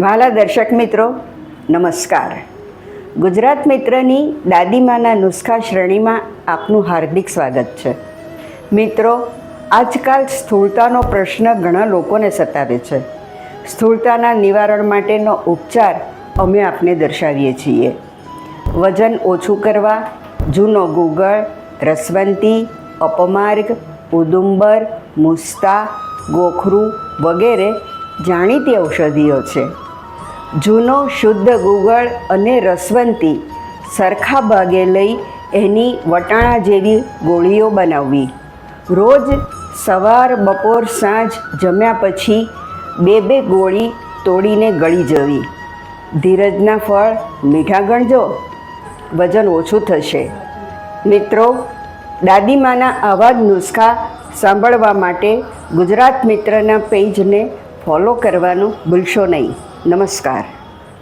વાલા દર્શક મિત્રો, નમસ્કાર. ગુજરાત મિત્રની દાદીમાના નુસ્ખા શ્રેણીમાં આપનું હાર્દિક સ્વાગત છે. મિત્રો, આજકાલ સ્થૂળતાનો પ્રશ્ન ઘણા લોકોને સતાવે છે. સ્થૂળતાના નિવારણ માટેનો ઉપચાર અમે આપને દર્શાવીએ છીએ. વજન ઓછું કરવા, જૂનો ગુગળ, રસવંતી, અપમાર્ગ, ઉદુંબર, મુસ્તા, ગોખરું વગેરે જાણીતી ઔષધિઓ છે. જૂનો શુદ્ધ ગુગળ અને રસવંતી સરખા ભાગે લઈ એની વટાણા જેવી ગોળીઓ બનાવવી. રોજ સવાર, બપોર, સાંજ જમ્યા પછી બે બે ગોળી તોડીને ગળી જવી. ધીરજના ફળ મીઠા ગણજો. વજન ઓછું થશે. મિત્રો, દાદીમાના આવા જ નુસ્ખા સાંભળવા માટે ગુજરાત મિત્રના પેજને ફોલો કરવાનું ભૂલશો નહીં. નમસ્કાર.